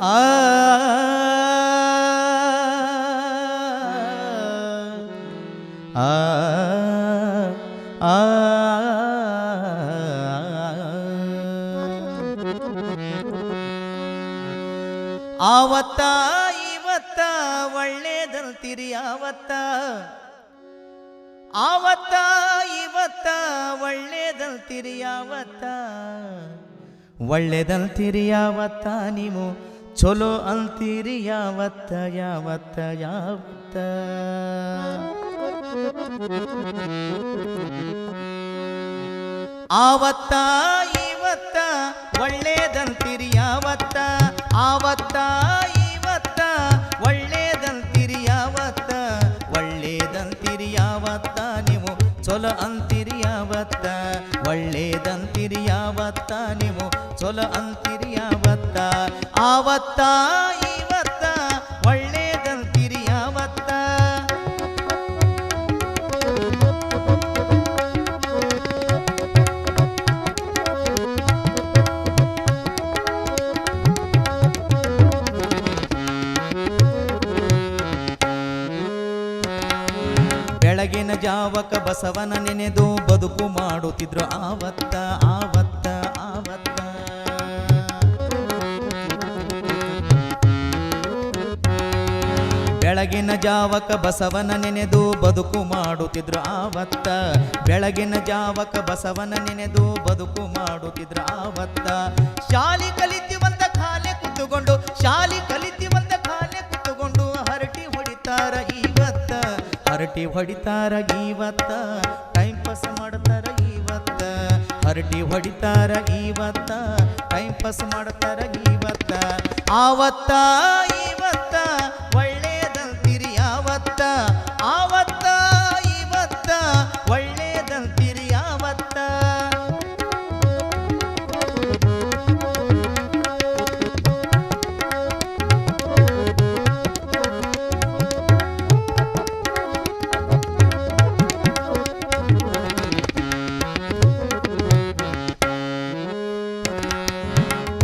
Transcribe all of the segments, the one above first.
ಆ ಆವತ್ತ ಇವತ್ತ ಒಳ್ಳೇದಂತೀರಿ ಆವತ್ತ. ಆವತ್ತ ಇವತ್ತ ಒಳ್ಳೇದಂತೀರಿ ಯಾವತ್ತ ಒಳ್ಳೇದಂತೀರಿ ಯಾವತ್ತ ನೀವು. ಚಲೋ ಅಂತೀರಿ ಯಾವತ್ತ ಯಾವತ್ತ ಯಾವತ್ತ? ಆವತ್ತ ಇವತ್ತ ಒಳ್ಳೇದಂತೀರಿ ಯಾವತ್ತ? ಆವತ್ತ ಇವತ್ತ ಒಳ್ಳೇದಂತೀರಿ ಯಾವತ್ತ? ಒಳ್ಳೇದಂತೀರಿ ಯಾವತ್ತ? ನೀವು ಚೊಲೋ ಅಂತೀರಿ ಯಾವತ್ತ? ಒಳ್ಳೇದಂತೀರಿ ಯಾವತ್ತ? ನೀವು ಚೊಲೋ ಅಂತೀರಿ ಯಾವತ್ತ? ಆವತ್ತ ಇವತ್ತ ಒಳ್ಳೇದಂತೀರಿ ಯಾವತ್ತ ಬೆಳಗಿನ ಜಾವಕ ಬಸವನ ನೆನೆದು ಬದುಕು ಮಾಡುತ್ತಿದ್ರು ಆವತ್ತ ಆವತ್ತ ಬೆಳಗಿನ ಜಾವಕ ಬಸವನ ನೆನೆದು ಬದುಕು ಮಾಡುತ್ತಿದ್ರು ಆವತ್ತ. ಬೆಳಗಿನ ಜಾವಕ ಬಸವನ ನೆನೆದು ಬದುಕು ಮಾಡುತ್ತಿದ್ರು ಆವತ್ತ. ಶಾಲಿ ಕಲಿತೀವಂತ ಖಾಲೆ ಕುತ್ತುಕೊಂಡು, ಶಾಲಿ ಕಲಿತಿವಂತ ಖಾಲೆ ಕುತ್ತುಕೊಂಡು ಹರಟಿ ಹೊಡಿತಾರ ಇವತ್ತ ಹರಟಿ ಹೊಡಿತಾರ ಇವತ್ತ ಟೈಮ್ ಪಾಸ್ ಮಾಡ್ತಾರ ಇವತ್ತ ಹರಟಿ ಹೊಡಿತಾರ ಇವತ್ತ ಟೈಮ್ ಪಾಸ್ ಮಾಡ್ತಾರ ಇವತ್ತ ಆವತ್ತ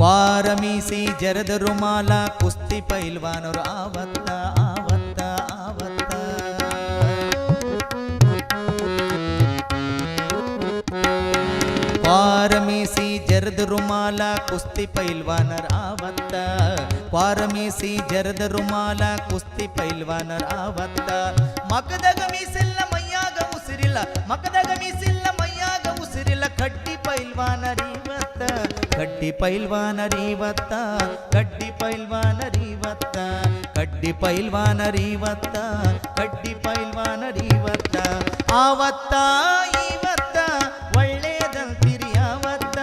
ವಾರಮೀಸಿ ಜರದ ರುಮಾಲ ಕುಸ್ತಿ ಪೈಲ್ವಾನರು ಆವತ್ತ ಆವತ್ತ ಆವತ್ತ ವಾರಮೀಸಿ ಜರದ ರುಮಾಲ ಕುಸ್ತಿ ಪೈಲ್ವಾನರ್ ಆವತ್ತ ವಾರಮೀಸಿ ಜರದ ರುಮಾಲ ಕುಸ್ತಿ ಪೈಲ್ವಾನರ್ ಆವತ್ತ ಮಕದಾಗ ಮೀಸಿಲ್ಲ ಮೈಯಾಗ ಉಸಿರಿಲ್ಲ ಮಕದಾಗ ಮೀಸಿಲ್ಲ ಮೈಯಾಗ ಉಸಿರಿಲ್ಲ ಕಡ್ಡಿ ಪೈಲ್ವಾನರಿವತ್ತ ಕಡ್ಡಿ ಪೈಲ್ವಾನರಿವತ್ತ ಕಡ್ಡಿ ಪೈಲ್ವಾನರಿವತ್ತ ಕಡ್ಡಿ ಪೈಲ್ವಾನರಿವತ್ತ ಕಡ್ಡಿ ಪೈಲ್ವಾನರಿವತ್ತ ಆವತ್ತ ಇವತ್ತ ಒಳ್ಳೇದಂತೀರಿ ಯಾವತ್ತ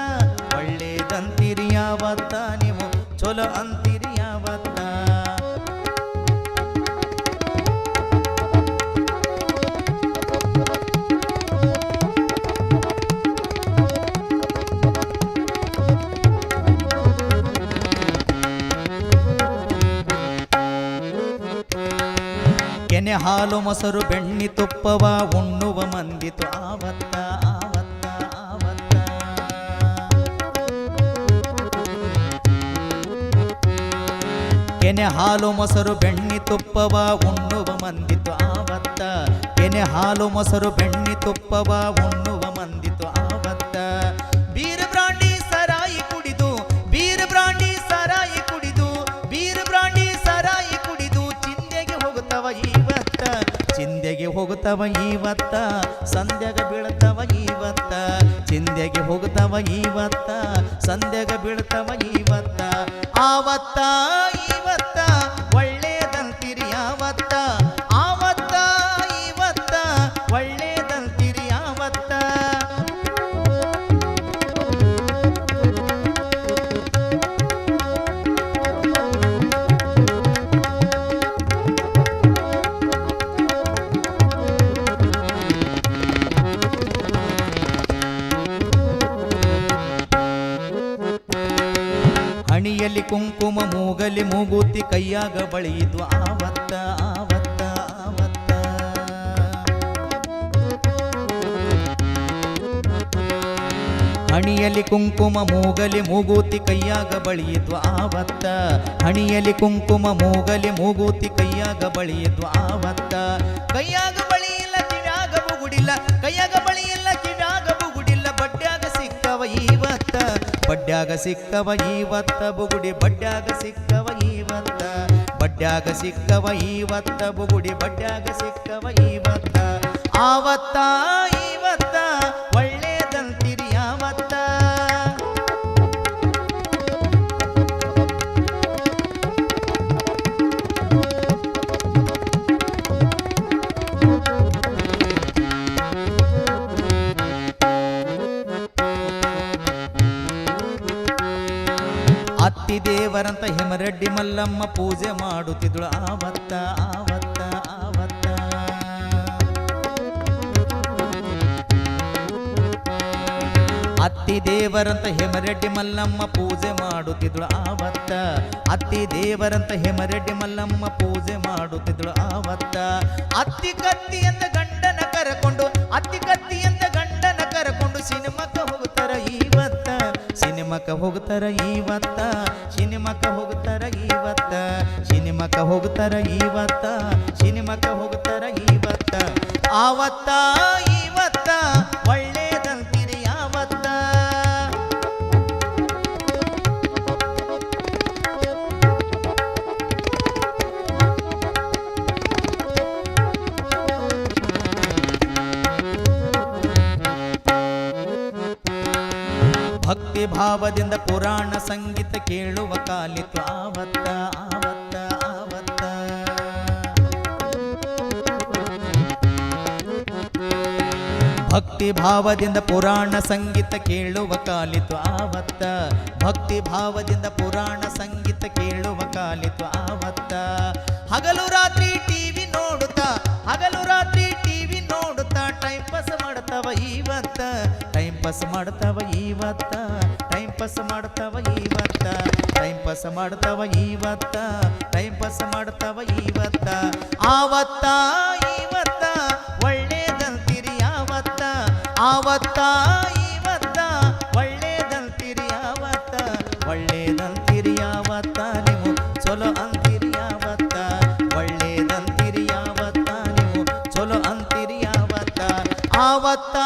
ಒಳ್ಳೇದಂತೀರಿ ಯಾವತ್ತ ನೀವು ಚಲೋ ಅಂತೀರಿ ಕೆನೆ ಹಾಲು ಮೊಸರು ಬೆಣ್ಣಿ ತುಪ್ಪವ ಉಣ್ಣುವ ಮಂದಿತು. ಆವತ್ತ ಆವತ್ತ ಆವತ್ತ. ಕೆನೆ ಹಾಲು ಮೊಸರು ಬೆಣ್ಣಿ ತುಪ್ಪವ ಉಣ್ಣುವ ಮಂದಿತು. ಆವತ್ತ, ಕೆನೆ ಹಾಲು ಮೊಸರು ಬೆಣ್ಣಿ ತುಪ್ಪವ ಉಣ್ಣುವ ಚಿಂದೆಗೆ ಹೋಗುತ್ತವ ಇವತ್ತ ಸಂಧ್ಯಾಗ ಬೀಳ್ತವ ಇವತ್ತ ಚಿಂದೆಗೆ ಹೋಗ್ತವ ಇವತ್ತ ಸಂಧ್ಯಾಗ ಬೀಳ್ತವ ಇವತ್ತ ಆವತ್ತ ಇವತ್ತ ಹಣಿಯಲ್ಲಿ ಕುಂಕುಮ ಮೂಗಲಿ ಮೂಗುತಿ ಕೈಯಾಗ ಬಳಿಯಿತು. ಆವತ್ತ ಆವತ್ತ ಆವತ್ತ. ಹಣಿಯಲ್ಲಿ ಕುಂಕುಮ ಮೂಗಲಿ ಮೂಗೂತಿ ಕೈಯಾಗ ಬಳಿಯಿದ್ವು ಆವತ್ತ, ಹಣಿಯಲ್ಲಿ ಕುಂಕುಮ ಮೂಗಲಿ ಮೂಗೂತಿ ಕೈಯಾಗ ಬಳಿಯಿದ್ವು ಆವತ್ತ, ಕೈಯಾಗ ಬಳಿ ಬಡ್ಡ್ಯಾಗ ಸಿಕ್ಕವ ಈವತ್ತ, ಬುಗುಡಿ ಬಡ್ಡ್ಯಾಗ ಸಿಕ್ಕವ ಇವತ್ತ ಬಡ್ಡ್ಯಾಗ ಸಿಕ್ಕವ ಈವತ್ತ, ಬುಗುಡಿ ಬಡ್ಡ್ಯಾಗ ಸಿಕ್ಕವ ಇವತ್ತ ಆವತ್ತ ದೇವರಂತ ಹಿಮರೆಡ್ಡಿ ಮಲ್ಲಮ್ಮ ಪೂಜೆ ಮಾಡುತ್ತಿದ್ದಳು. ಆವತ್ತ ಆವತ್ತ ಆವತ್ತ. ಅತ್ತಿ ದೇವರಂತ ಹಿಮರೆಡ್ಡಿ ಮಲ್ಲಮ್ಮ ಪೂಜೆ ಮಾಡುತ್ತಿದ್ದಳು. ಆವತ್ತ, ಅತ್ತಿ ದೇವರಂತ ಹಿಮರೆಡ್ಡಿ ಮಲ್ಲಮ್ಮ ಪೂಜೆ ಮಾಡುತ್ತಿದ್ದಳು. ಆವತ್ತ, ಅತ್ತಿ ಕತ್ತಿ ಎಂದ ಗಂಡನ ಕರಕೊಂಡು, ಅತ್ತಿ ಕತ್ತಿ ಸಿನಿಮಕ್ಕ ಹೋಗ್ತಾರ ಇವತ್ತ ಸಿನಿಮಕ್ಕ ಹೋಗ್ತಾರ ಇವತ್ತ ಸಿನಿಮಕ್ಕ ಹೋಗ್ತಾರ ಇವತ್ತ ಸಿನಿಮಕ್ಕ ಹೋಗ್ತಾರ ಇವತ್ತ ಆವತ್ತ ಇವತ್ತ ಭಕ್ತಿ ಭಾವದಿಂದ ಪುರಾಣ ಸಂಗೀತ ಕೇಳುವ ಕಾಲಿತು ಆವತ್ತ ಆವತ್ತ ಆವತ್ತ. ಭಕ್ತಿ ಭಾವದಿಂದ ಪುರಾಣ ಸಂಗೀತ ಕೇಳುವ ಕಾಲಿತು ಆವತ್ತ ಭಕ್ತಿ ಭಾವದಿಂದ ಪುರಾಣ ಸಂಗೀತ ಕೇಳುವ ಕಾಲಿತು ಆವತ್ತ ಹಗಲು ರಾತ್ರಿ ಟಿವಿ ನೋಡುತ್ತಾ, ಹಗಲು ರಾತ್ರಿ ಟಿವಿ ನೋಡುತ್ತಾ, ಟೈಮ್ ಪಾಸ್ ಮಾಡ್ತಾವ ಇವತ್ತ ಪಾಸ್ ಮಾಡ್ತಾವ ಇವತ್ತ ಟೈಮ್ ಪಾಸ್ ಮಾಡ್ತಾವ ಇವತ್ತ ಟೈಮ್ ಪಾಸ್ ಮಾಡ್ತಾವ ಇವತ್ತ ಟೈಮ್ ಪಾಸ್ ಮಾಡ್ತಾವ ಇವತ್ತ ಆವತ್ತ ಇವತ್ತ ಒಳ್ಳೇದಂತೀರಿ ಯಾವತ್ತ ಆವತ್ತ ಇವತ್ತ ಒಳ್ಳೇದಂತೀರಿ ಯಾವತ್ತ ಒಳ್ಳೇದಂತೀರಿ ಯಾವತ್ತ ನೀವು ಚಲೋ ಅಂತಿರಿ ಯಾವತ್ತ ಒಳ್ಳೇದಂತಿರಿ ಯಾವತ್ತ ನೀವು ಚಲೋ ಅಂತಿರಿ ಯಾವತ್ತ ಆವತ್ತ